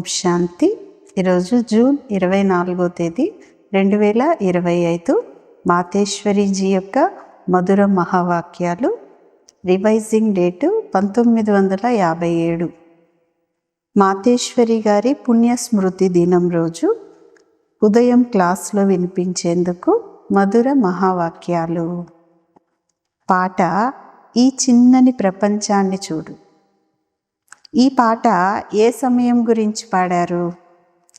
ఓం శాంతి. ఈరోజు జూన్ ఇరవై నాలుగో తేదీ రెండు వేల ఇరవై ఐదు మాతేశ్వరిజీ యొక్క మధుర మహావాక్యాలు. రివైజింగ్ డేటు పంతొమ్మిది వందల యాభై ఏడు. మాతేశ్వరి గారి పుణ్యస్మృతి దినం రోజు ఉదయం క్లాస్లో వినిపించేందుకు మధుర మహావాక్యాలు. పాట ఈ చిన్నని ప్రపంచాన్ని చూడు. ఈ పాట ఏ సమయం గురించి పాడారు?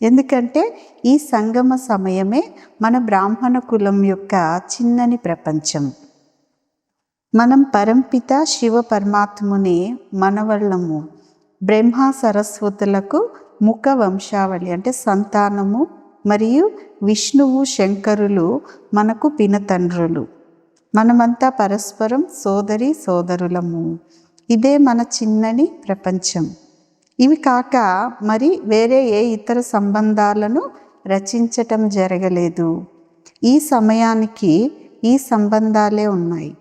ఎందుకంటే ఈ సంగమ సమయమే మన బ్రాహ్మణ కులం యొక్క చిన్నని ప్రపంచం. మనం పరంపిత శివ పరమాత్ముని మనవళ్ళము. బ్రహ్మ సరస్వతులకు ముఖ వంశావళి అంటే సంతానము మరియు విష్ణువు శంకరులు మనకు పినతండ్రులు. మనమంతా పరస్పరం సోదరి సోదరులము. ఇదే మన చిన్నని ప్రపంచం. ఇవి కాక మరి వేరే ఏ ఇతర సంబంధాలను రచించటం జరగలేదు. ఈ సమయానికి ఈ సంబంధాలే ఉన్నాయి.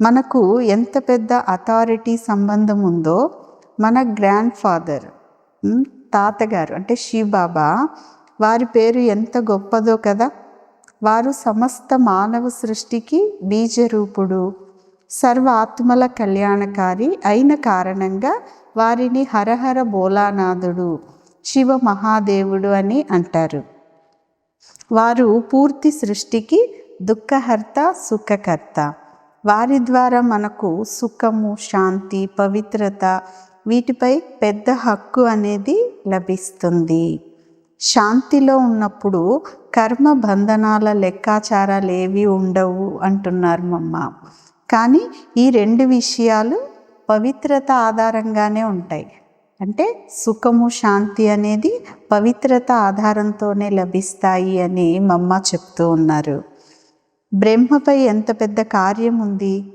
మనకు ఎంత పెద్ద అథారిటీ సంబంధం ఉందో మన గ్రాండ్ ఫాదర్ తాతగారు అంటే శివబాబా వారి పేరు ఎంత గొప్పదో కదా. వారు సమస్త మానవ సృష్టికి బీజరూపుడు. సర్వ ఆత్మల కళ్యాణకారి అయిన కారణంగా వారిని హరహర బోలానాథుడు శివ మహాదేవుడు అని అంటారు. వారు పూర్తి సృష్టికి దుఃఖహర్త సుఖకర్త. వారి ద్వారా మనకు సుఖము శాంతి పవిత్రత వీటిపై పెద్ద హక్కు అనేది లభిస్తుంది. శాంతిలో ఉన్నప్పుడు కర్మ బంధనాల లెక్కాచారాలు ఏవి ఉండవు అంటున్నారు మమ్మ. కానీ ఈ రెండు విషయాలు పవిత్రత ఆధారంగానే ఉంటాయి. అంటే సుఖము శాంతి అనేది పవిత్రత ఆధారంతోనే లభిస్తాయి అని మమ్మ చెప్తూ ఉన్నారు. బ్రహ్మపై ఎంత పెద్ద కార్యం ఉంది?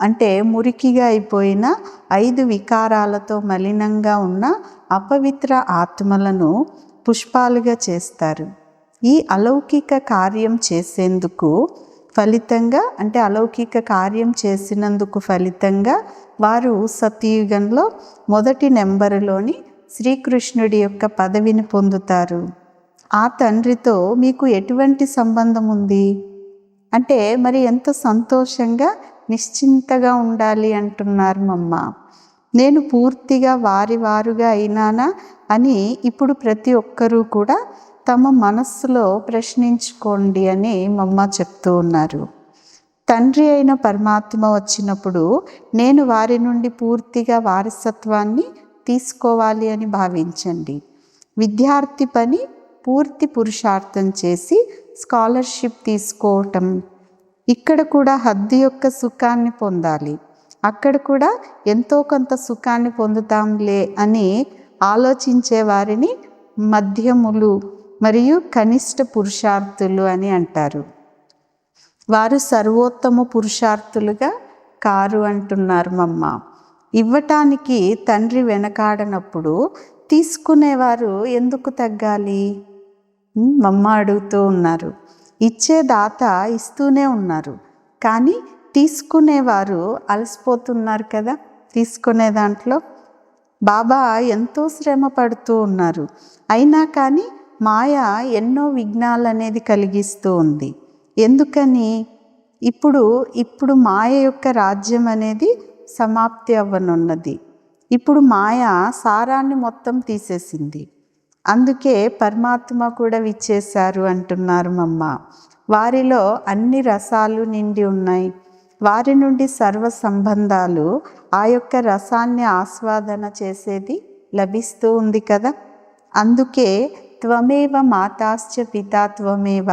అంటే మురికిగా అయిపోయిన ఐదు వికారాలతో మలినంగా ఉన్న అపవిత్ర ఆత్మలను పుష్పాలుగా చేస్తారు. ఈ అలౌకిక కార్యం చేసేందుకు ఫలితంగా అంటే అలౌకిక కార్యం చేసినందుకు ఫలితంగా వారు సతయుగంలో మొదటి నెంబరులోని శ్రీకృష్ణుడి యొక్క పదవిని పొందుతారు. ఆ తండ్రితో మీకు ఎటువంటి సంబంధం ఉంది? అంటే మరి ఎంత సంతోషంగా నిశ్చింతగా ఉండాలి అంటున్నారు మమ్మ. నేను పూర్తిగా వారి వారుగా అయినానా అని ఇప్పుడు ప్రతి ఒక్కరూ కూడా తమ మనస్సులో ప్రశ్నించుకోండి అని మమ్మ చెప్తూ ఉన్నారు. తండ్రి అయిన పరమాత్మ వచ్చినప్పుడు నేను వారి నుండి పూర్తిగా వారసత్వాన్ని తీసుకోవాలి అని భావించండి. విద్యార్థి పని పూర్తి పురుషార్థం చేసి స్కాలర్షిప్ తీసుకోవటం. ఇక్కడ కూడా హద్దు యొక్క సుఖాన్ని పొందాలి. అక్కడ కూడా ఎంతో కొంత సుఖాన్ని పొందుతాంలే అని ఆలోచించే వారిని మధ్యములు మరియు కనిష్ట పురుషార్థులు అని అంటారు. వారు సర్వోత్తమ పురుషార్థులుగా కారు అంటున్నారు మమ్మ. ఇవ్వటానికి తండ్రి వెనకాడనప్పుడు తీసుకునేవారు ఎందుకు తగ్గాలి? మమ్మ అడుగుతూ ఉన్నారు. ఇచ్చే దాత ఇస్తూనే ఉన్నారు. కానీ తీసుకునేవారు అలసిపోతున్నారు కదా? తీసుకునే దాంట్లో బాబా ఎంతో శ్రమ పడుతూ ఉన్నారు. అయినా కానీ మాయ ఎన్నో విఘ్నాలు అనేది కలిగిస్తూ ఉంది. ఎందుకని? ఇప్పుడు ఇప్పుడు మాయ యొక్క రాజ్యం అనేది సమాప్తి అవ్వనున్నది. ఇప్పుడు మాయ సారాన్ని మొత్తం తీసేసింది. అందుకే పరమాత్మ కూడా విచ్చేశారు అంటున్నారు మమ్మ. వారిలో అన్ని రసాలు నిండి ఉన్నాయి. వారి నుండి సర్వ సంబంధాలు ఆ యొక్క రసాన్ని ఆస్వాదన చేసేది లభిస్తూ ఉంది కదా. అందుకే త్వమేవ మాతాశ్చ పితా త్వమేవ.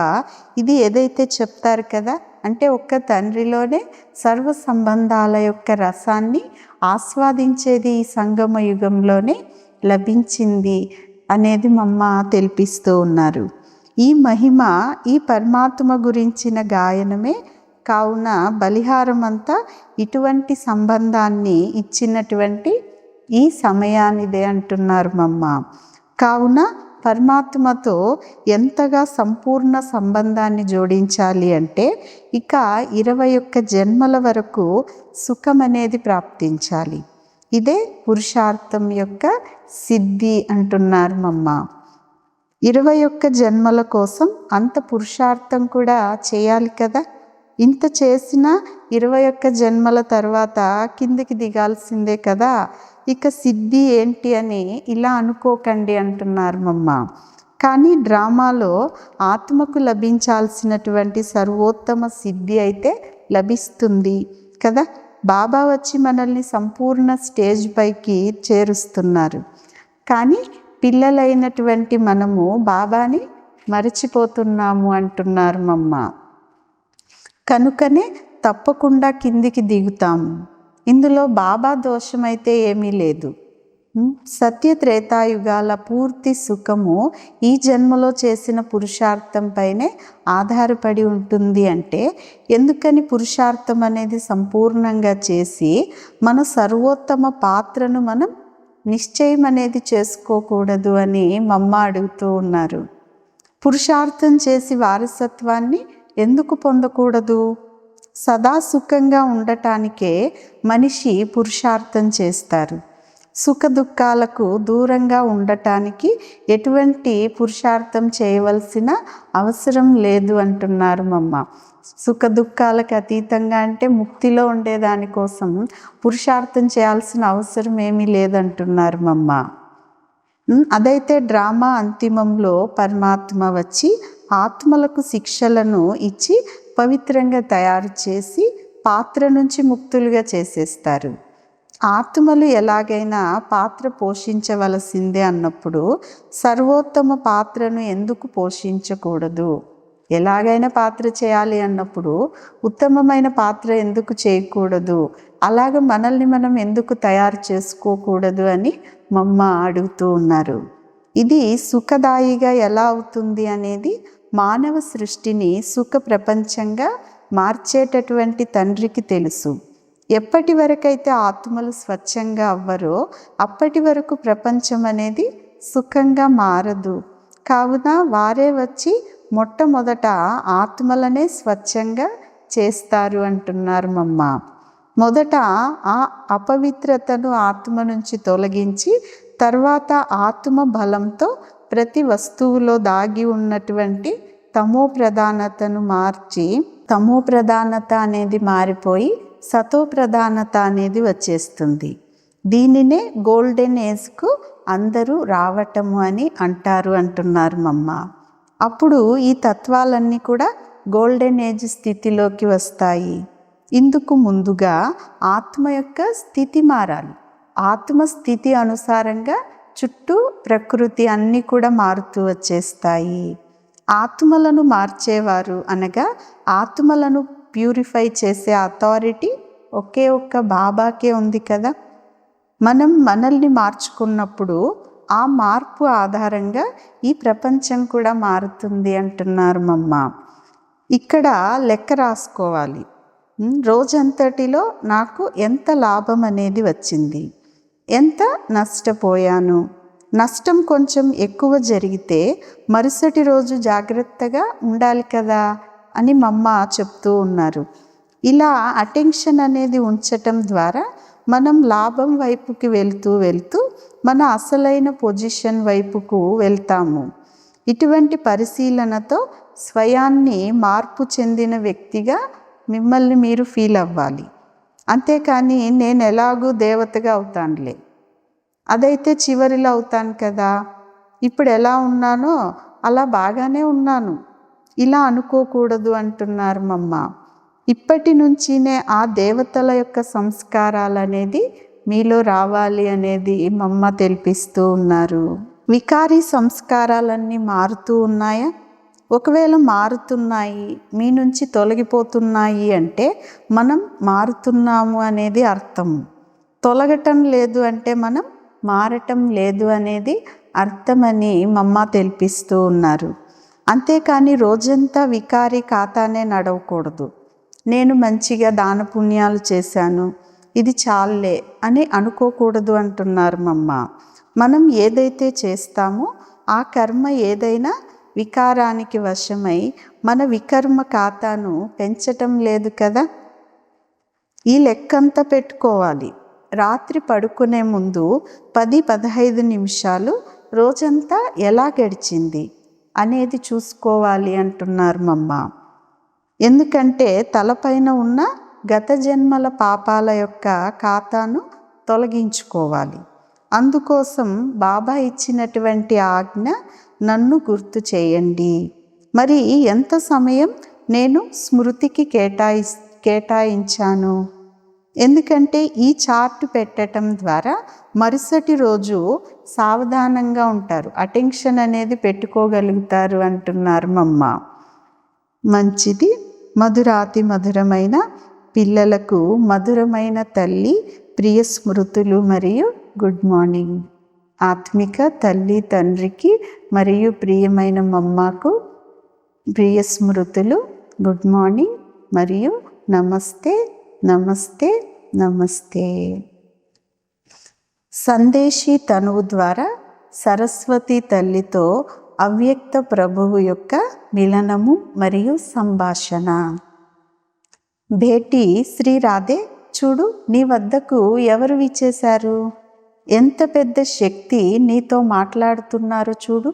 ఇది ఏదైతే చెప్తారు కదా అంటే ఒక్క తండ్రిలోనే సర్వ సంబంధాల యొక్క రసాన్ని ఆస్వాదించేది ఈ సంగమ యుగంలోనే లభించింది అనేది మమ్మ తెలిపిస్తూ ఉన్నారు. ఈ మహిమ ఈ పరమాత్మ గురించిన గాయనమే కావున బలిహారం అంతా ఇటువంటి సంబంధాన్ని ఇచ్చినటువంటి ఈ సమయానిదే అంటున్నారు మమ్మ కావున పరమాత్మతో ఎంతగా సంపూర్ణ సంబంధాన్ని జోడించాలి అంటే ఇక ఇరవై ఒక్క జన్మల వరకు సుఖం అనేది ప్రాప్తించాలి. ఇదే పురుషార్థం యొక్క సిద్ధి అంటున్నారు మమ్మ. ఇరవై ఒక్క జన్మల కోసం అంత పురుషార్థం కూడా చేయాలి కదా? ఇంత చేసిన ఇరవై ఒక్క జన్మల తర్వాత కిందికి దిగాల్సిందే కదా? ఇక సిద్ధి ఏంటి అని ఇలా అనుకోకండి అంటున్నారు మమ్మ. కానీ డ్రామాలో ఆత్మకు లభించాల్సినటువంటి సర్వోత్తమ సిద్ధి అయితే లభిస్తుంది కదా. బాబా వచ్చి మనల్ని సంపూర్ణ స్టేజ్ పైకి చేరుస్తున్నారు. కానీ పిల్లలైనటువంటి మనము బాబాని మరచిపోతున్నాము అంటున్నారు మమ్మ. కనుకనే తప్పకుండా కిందికి దిగుతాము ఇందులో బాబా దోషమైతే ఏమీ లేదు. సత్య త్రేతాయుగాల పూర్తి సుఖము ఈ జన్మలో చేసిన పురుషార్థంపైనే ఆధారపడి ఉంటుంది అంటే ఎందుకని పురుషార్థం అనేది సంపూర్ణంగా చేసి మన సర్వోత్తమ పాత్రను మనం నిశ్చయం అనేది చేసుకోకూడదు అని మమ్మ అడుగుతూ ఉన్నారు. పురుషార్థం చేసి వారసత్వాన్ని ఎందుకు పొందకూడదు? సదా సుఖంగా ఉండటానికే మనిషి పురుషార్థం చేస్తారు. సుఖ దుఃఖాలకు దూరంగా ఉండటానికి ఎటువంటి పురుషార్థం చేయవలసిన అవసరం లేదు అంటున్నారు మమ్మ. సుఖ దుఃఖాలకు అతీతంగా అంటే ముక్తిలో ఉండేదానికోసం పురుషార్థం చేయాల్సిన అవసరం ఏమీ లేదంటున్నారు మమ్మ. అదైతే డ్రామా అంతిమంలో పరమాత్మ వచ్చి ఆత్మలకు శిక్షలను ఇచ్చి పవిత్రంగా తయారు చేసి పాత్ర నుంచి ముక్తులుగా చేసేస్తారు. ఆత్మలు ఎలాగైనా పాత్ర పోషించవలసిందే అన్నప్పుడు సర్వోత్తమ పాత్రను ఎందుకు పోషించకూడదు? ఎలాగైనా పాత్ర చేయాలి అన్నప్పుడు ఉత్తమమైన పాత్ర ఎందుకు చేయకూడదు? అలాగ మనల్ని మనం ఎందుకు తయారు చేసుకోకూడదు అని మమ్మ అడుగుతూ ఉన్నారు. ఇది సుఖదాయిగా ఎలా అవుతుంది అనేది మానవ సృష్టిని సుఖ ప్రపంచంగా మార్చేటటువంటి తండ్రికి తెలుసు. ఎప్పటి వరకైతే ఆత్మలు స్వచ్ఛంగా అవ్వరో అప్పటి వరకు ప్రపంచం అనేది సుఖంగా మారదు. కావున వారే వచ్చి మొట్టమొదట ఆత్మలనే స్వచ్ఛంగా చేస్తారు అంటున్నారు మమ్మ. మొదట ఆ అపవిత్రతను ఆత్మ నుంచి తొలగించి తర్వాత ఆత్మ బలంతో ప్రతి వస్తువులో దాగి ఉన్నటువంటి తమో ప్రధానతను మార్చి తమో ప్రధానత అనేది మారిపోయి సతో ప్రధానత అనేది వచ్చేస్తుంది. దీనినే గోల్డెన్ ఏజ్కు అందరూ రావటము అని అంటారు అంటున్నారు మమ్మ. అప్పుడు ఈ తత్వాలన్నీ కూడా గోల్డెన్ ఏజ్ స్థితిలోకి వస్తాయి. ఇందుకు ముందుగా ఆత్మ యొక్క స్థితి మారాలి. ఆత్మ స్థితి అనుసారంగా చుట్టూ ప్రకృతి అన్నీ కూడా మారుతూ వచ్చేస్తాయి. ఆత్మలను మార్చేవారు అనగా ఆత్మలను ప్యూరిఫై చేసే అథారిటీ ఒకే ఒక్క బాబాకే ఉంది కదా. మనం మనల్ని మార్చుకున్నప్పుడు ఆ మార్పు ఆధారంగా ఈ ప్రపంచం కూడా మారుతుంది అంటున్నారు మమ్మ. ఇక్కడ లెక్క రాసుకోవాలి. రోజంతటిలో నాకు ఎంత లాభం అనేది వచ్చింది. ఎంత నష్టపోయాను? నష్టం కొంచెం ఎక్కువ జరిగితే మరుసటి రోజు జాగ్రత్తగా ఉండాలి కదా? అని మమ్మ చెప్తూ ఉన్నారు. ఇలా అటెన్షన్ అనేది ఉంచటం ద్వారా మనం లాభం వైపుకి వెళ్తూ వెళ్తూ మన అసలైన పొజిషన్ వైపుకు వెళ్తాము. ఇటువంటి పరిశీలనతో స్వయాన్ని మార్పు చెందిన వ్యక్తిగా మిమ్మల్ని మీరు ఫీల్ అవ్వాలి. అంతేకాని నేను ఎలాగూ దేవతగా అవుతానులే. అదైతే చివరిలో అవుతాను కదా. ఇప్పుడు ఎలా ఉన్నానో అలా బాగానే ఉన్నాను. ఇలా అనుకోకూడదు అంటున్నారు మమ్మ. ఇప్పటి నుంచినే ఆ దేవతల యొక్క సంస్కారాలు అనేది మీలో రావాలి అనేది మమ్మ తెలిపిస్తూ ఉన్నారు. వికారీ సంస్కారాలన్నీ మారుతూ ఉన్నాయా? ఒకవేళ మారుతున్నాయి మీ నుంచి తొలగిపోతున్నాయి అంటే మనం మారుతున్నాము అనేది అర్థం. తొలగటం లేదు అంటే మనం మారటం లేదు అనేది అర్థమని మమ్మ తెలిపిస్తూ ఉన్నారు. అంతేకాని రోజంతా వికారి ఖాతానే నడవకూడదు. నేను మంచిగా దాన పుణ్యాలు చేశాను ఇది చాలే అని అనుకోకూడదు అంటున్నారు మమ్మ మనం ఏదైతే చేస్తామో ఆ కర్మ ఏదైనా వికారానికి వశమై మన వికర్మ ఖాతాను పెంచటం లేదు కదా? ఈ లెక్కంతా పెట్టుకోవాలి. రాత్రి పడుకునే ముందు పది పదహైదు నిమిషాలు రోజంతా ఎలా గడిచింది అనేది చూసుకోవాలి అంటున్నారు మమ్మ. ఎందుకంటే తలపైన ఉన్న గత జన్మల పాపాల యొక్క ఖాతాను తొలగించుకోవాలి. అందుకోసం బాబా ఇచ్చినటువంటి ఆజ్ఞ నన్ను గుర్తు చేయండి. మరి ఎంత సమయం నేను స్మృతికి కేటాయి కేటాయించాను? ఎందుకంటే ఈ చార్ట్ పెట్టడం ద్వారా మరుసటి రోజు సావధానంగా ఉంటారు. అటెన్షన్ అనేది పెట్టుకోగలుగుతారు అంటున్నారు మమ్మ. మంచిది. మధురాతి మధురమైన పిల్లలకు మధురమైన తల్లి ప్రియ స్మృతులు మరియు గుడ్ మార్నింగ్. ఆత్మిక తల్లి తండ్రికి మరియు ప్రియమైన మమ్మకు ప్రియ స్మృతులు గుడ్ మార్నింగ్ మరియు నమస్తే నమస్తే నమస్తే. సందేశీ తనువు ద్వారా సరస్వతి తల్లితో అవ్యక్త ప్రభువు యొక్క మిలనము మరియు సంభాషణ. భేటీ శ్రీరాధే చూడు నీ వద్దకు ఎవరు విచ్చేశారు? ఎంత పెద్ద శక్తి నీతో మాట్లాడుతున్నారో చూడు.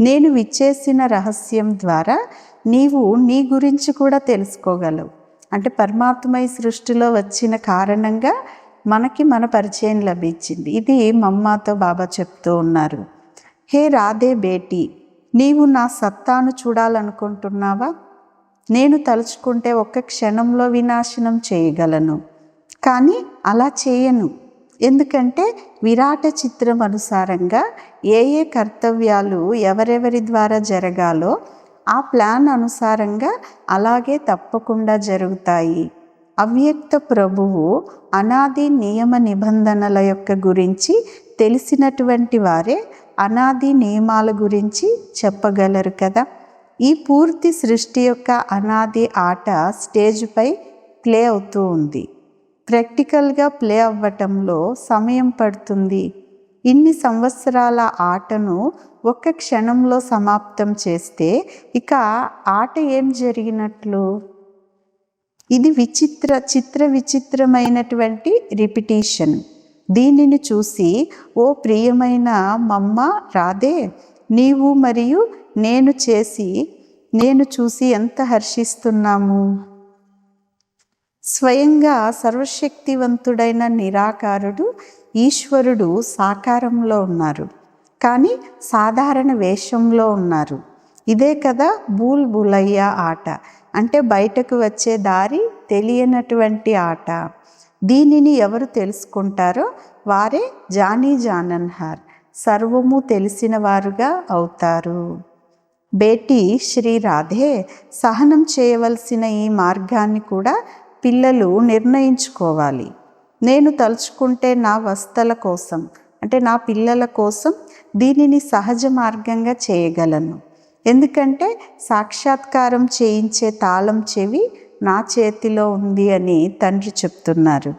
నేను విచ్చేసిన రహస్యం ద్వారా నీవు నీ గురించి కూడా తెలుసుకోగలవు. అంటే పరమాత్మయ సృష్టిలో వచ్చిన కారణంగా మనకి మన పరిచయం లభించింది. ఇది మమ్మాతో బాబా చెప్తూ ఉన్నారు. హే రాధే బేటీ నీవు నా సత్తాను చూడాలనుకుంటున్నావా? నేను తలుచుకుంటే ఒక్క క్షణంలో వినాశనం చేయగలను. కానీ అలా చేయను. ఎందుకంటే విరాట చిత్రం అనుసారంగా ఏ ఏ కర్తవ్యాలు ఎవరెవరి ద్వారా జరగాలో ఆ ప్లాన్ అనుసారంగా అలాగే తప్పకుండా జరుగుతాయి. అవ్యక్త ప్రభువు అనాది నియమ నిబంధనల యొక్క గురించి తెలిసినటువంటి వారే అనాది నియమాల గురించి చెప్పగలరు కదా. ఈ పూర్తి సృష్టి యొక్క అనాది ఆట స్టేజ్పై ప్లే అవుతూ ఉంది. ప్రాక్టికల్గా ప్లే అవ్వటంలో సమయం పడుతుంది. ఇన్ని సంవత్సరాల ఆటను ఒక్క క్షణంలో సమాప్తం చేస్తే ఇక ఆట ఏం జరిగినట్లు? ఇది విచిత్ర చిత్ర విచిత్రమైనటువంటి రిపిటీషన్. దీనిని చూసి ఓ ప్రియమైన మమ్మ రాదే నీవు మరియు నేను చేసి నేను చూసి ఎంత హర్షిస్తున్నాము? స్వయంగా సర్వశక్తివంతుడైన నిరాకారుడు ఈశ్వరుడు సాకారంలో ఉన్నారు. కానీ సాధారణ వేషంలో ఉన్నారు. ఇదే కదా బూల్ బులయ్య ఆట. అంటే బయటకు వచ్చే దారి తెలియనటువంటి ఆట. దీనిని ఎవరు తెలుసుకుంటారో వారే జానీ జానన్హార్. సర్వము తెలిసిన వారుగా అవుతారు. బేటీ శ్రీ రాధే సహనం చేయవలసిన ఈ మార్గాన్ని కూడా పిల్లలు నిర్ణయించుకోవాలి. నేను తలుచుకుంటే నా వస్తల కోసం అంటే నా పిల్లల కోసం దీనిని సహజ మార్గంగా చేయగలను. ఎందుకంటే సాక్షాత్కారం చేయించే తాళం చెవి నా చేతిలో ఉంది అని తండ్రి చెప్తున్నారు.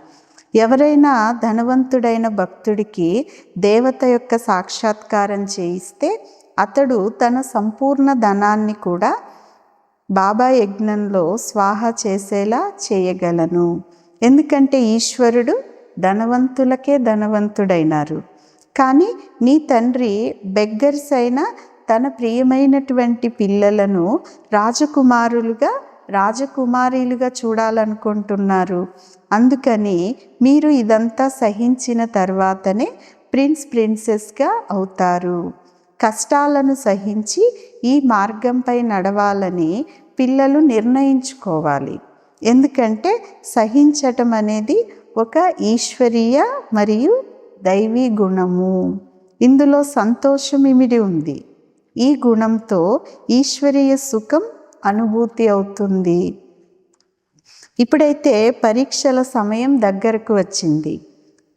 ఎవరైనా ధనవంతుడైన భక్తుడికి దేవత యొక్క సాక్షాత్కారం చేయిస్తే అతడు తన సంపూర్ణ ధనాన్ని కూడా బాబా యజ్ఞంలో స్వాహ చేసేలా చేయగలను. ఎందుకంటే ఈశ్వరుడు ధనవంతులకే ధనవంతుడైనారు. కానీ నీ తండ్రి బెగ్గర్స్ అయిన తన ప్రియమైనటువంటి పిల్లలను రాజకుమారులుగా రాజకుమారీలుగా చూడాలనుకుంటున్నారు. అందుకని మీరు ఇదంతా సహించిన తర్వాతనే ప్రిన్స్ ప్రిన్సెస్గా అవుతారు. కష్టాలను సహించి ఈ మార్గంపై నడవాలని పిల్లలు నిర్ణయించుకోవాలి. ఎందుకంటే సహించటం అనేది ఒక ఈశ్వరీయ మరియు దైవీ గుణము. ఇందులో సంతోషం ఇమిడి ఉంది. ఈ గుణంతో ఈశ్వరీయ సుఖం అనుభూతి అవుతుంది. ఇప్పుడైతే పరీక్షల సమయం దగ్గరకు వచ్చింది.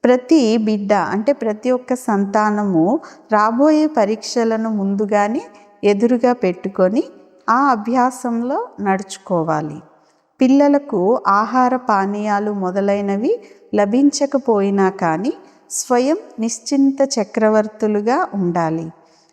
ప్రతి బిడ్డ అంటే ప్రతి ఒక్క సంతానము రాబోయే పరీక్షలను ముందుగానే ఎదురుగా పెట్టుకొని ఆ అభ్యాసంలో నడుచుకోవాలి. పిల్లలకు ఆహార పానీయాలు మొదలైనవి లభించకపోయినా కానీ స్వయం నిశ్చింత చక్రవర్తులుగా ఉండాలి.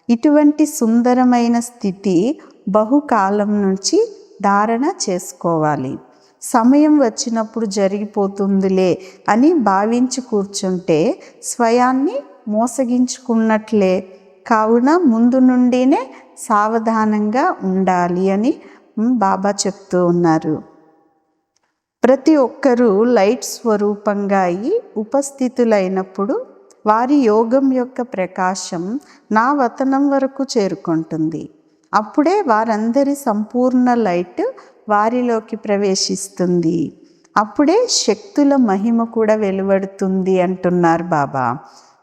ఇటువంటి సుందరమైన స్థితి బహుకాలం నుంచి ధారణ చేసుకోవాలి. సమయం వచ్చినప్పుడు జరిగిపోతుందిలే అని భావించి కూర్చుంటే స్వయాన్ని మోసగించుకున్నట్లే కావున ముందు నుండినే సావధానంగా ఉండాలి అని బాబా చెప్తూ ఉన్నారు. ప్రతి ఒక్కరూ లైట్ స్వరూపంగా అయి ఉపస్థితులైనప్పుడు వారి యోగం యొక్క ప్రకాశం నా వతనం వరకు చేరుకుంటుంది. అప్పుడే వారందరి సంపూర్ణ లైట్ వారిలోకి ప్రవేశిస్తుంది. అప్పుడే శక్తుల మహిమ కూడా వెలువడుతుంది అంటున్నారు బాబా.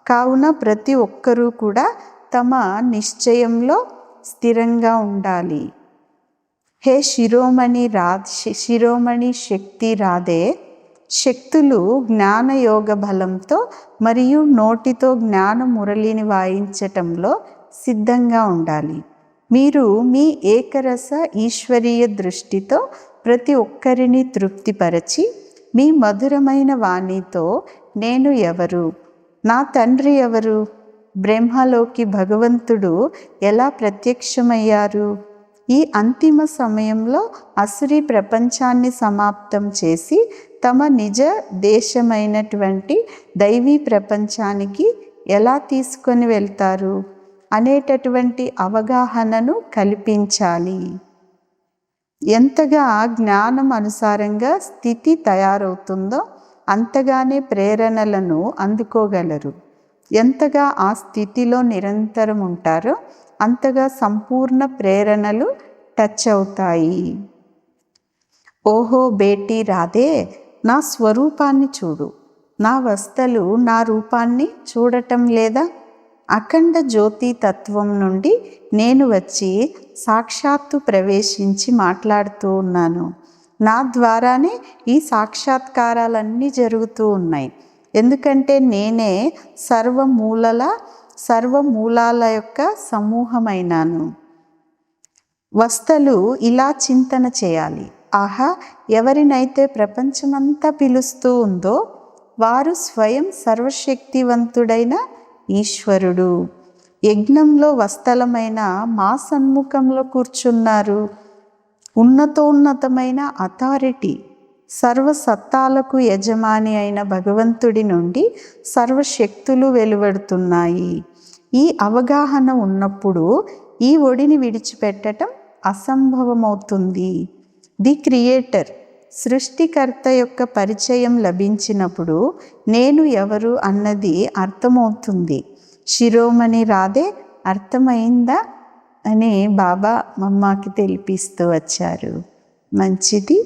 కావున ప్రతి ఒక్కరూ కూడా తమ నిశ్చయంలో స్థిరంగా ఉండాలి. హే శిరోమణి రా శిరోమణి శక్తి రాధే శక్తులు జ్ఞానయోగ బలంతో మరియు నోటితో జ్ఞాన మురళిని వాయించటంలో సిద్ధంగా ఉండాలి. మీరు మీ ఏకరస ఈశ్వరీయ దృష్టితో ప్రతి ఒక్కరిని తృప్తిపరచి మీ మధురమైన వాణితో నేను ఎవరు? నా తండ్రి ఎవరు? బ్రహ్మలోకి భగవంతుడు ఎలా ప్రత్యక్షమయ్యారు? ఈ అంతిమ సమయంలో అసురి ప్రపంచాన్ని సమాప్తం చేసి తమ నిజ దేశమైనటువంటి దైవీ ప్రపంచానికి ఎలా తీసుకొని వెళ్తారు అనేటటువంటి అవగాహనను కల్పించాలి. ఎంతగా జ్ఞానం అనుసారంగా స్థితి తయారవుతుందో అంతగానే ప్రేరణలను అందుకోగలరు. ఎంతగా ఆ స్థితిలో నిరంతరం ఉంటారో అంతగా సంపూర్ణ ప్రేరణలు టచ్ అవుతాయి. ఓహో బేటీ రాధే నా స్వరూపాన్ని చూడు. నా వస్తలు నా రూపాన్ని చూడటం లేదా? అఖండ జ్యోతి తత్వం నుండి నేను వచ్చి సాక్షాత్తు ప్రవేశించి మాట్లాడుతూ ఉన్నాను. నా ద్వారానే ఈ సాక్షాత్కారాలన్నీ జరుగుతూ ఉన్నాయి. ఎందుకంటే నేనే సర్వమూలల సర్వమూలాల యొక్క సమూహమైనాను. వస్తలు ఇలా చింతన చేయాలి. ఆహా ఎవరినైతే ప్రపంచమంతా పిలుస్తూ ఉందో వారు స్వయం సర్వశక్తివంతుడైన ఈశ్వరుడు. యజ్ఞంలో వస్తలమైన మా సన్ముఖంలో కూర్చున్నారు. ఉన్నతోన్నతమైన అథారిటీ. సర్వసత్తాలకు యజమాని అయిన భగవంతుడి నుండి సర్వశక్తులు వెలువడుతున్నాయి. ఈ అవగాహన ఉన్నప్పుడు ఈ ఒడిని విడిచిపెట్టడం అసంభవమవుతుంది. ది క్రియేటర్ సృష్టికర్త యొక్క పరిచయం లభించినప్పుడు నేను ఎవరు అన్నది అర్థమవుతుంది. శిరోమణి రాదే అర్థమైందా? అని బాబా మమ్మకి తెలిపిస్తూ వచ్చారు. మంచిది?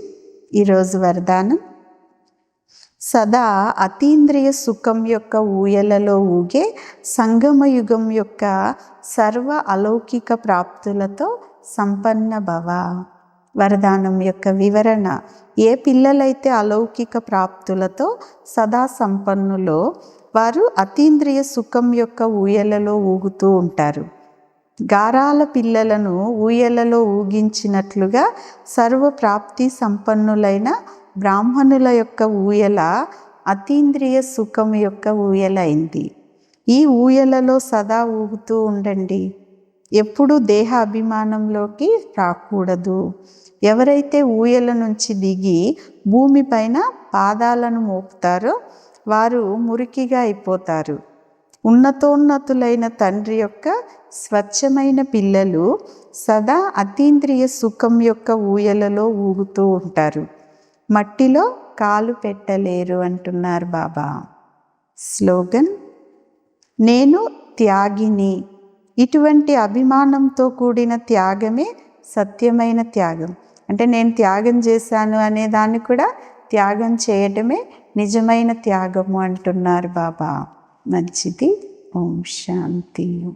ఈరోజు వరదానం. సదా అతీంద్రియ సుఖం యొక్క ఊయలలో ఊగే సంగమ యుగం యొక్క సర్వ అలౌకిక ప్రాప్తులతో సంపన్న భవ. వరదానం యొక్క వివరణ ఏ పిల్లలైతే అలౌకిక ప్రాప్తులతో సదా సంపన్నులో వారు అతీంద్రియ సుఖం యొక్క ఊయలలో ఊగుతూ ఉంటారు. గారాల పిల్లలను ఊయలలో ఊగించినట్లుగా సర్వప్రాప్తి సంపన్నులైన బ్రాహ్మణుల యొక్క ఊయల అతీంద్రియ సుఖం యొక్క ఊయల అయింది ఈ ఊయలలో సదా ఊగుతూ ఉండండి. ఎప్పుడూ దేహ అభిమానంలోకి రాకూడదు. ఎవరైతే ఊయల నుంచి దిగి భూమిపైన పాదాలను మోపుతారో వారు మురికిగా అయిపోతారు. ఉన్నతోన్నతులైన తండ్రి యొక్క స్వచ్ఛమైన పిల్లలు సదా అతీంద్రియ సుఖం యొక్క ఊయలలో ఊగుతూ ఉంటారు. మట్టిలో కాలు పెట్టలేరు అంటున్నారు బాబా. స్లోగన్ నేను త్యాగిని. ఇటువంటి అభిమానంతో కూడిన త్యాగమే సత్యమైన త్యాగం. అంటే నేను త్యాగం చేశాను అనే దాన్ని కూడా త్యాగం చేయటమే నిజమైన త్యాగము అంటున్నారు బాబా. మంచిది. ఓం శాంతి.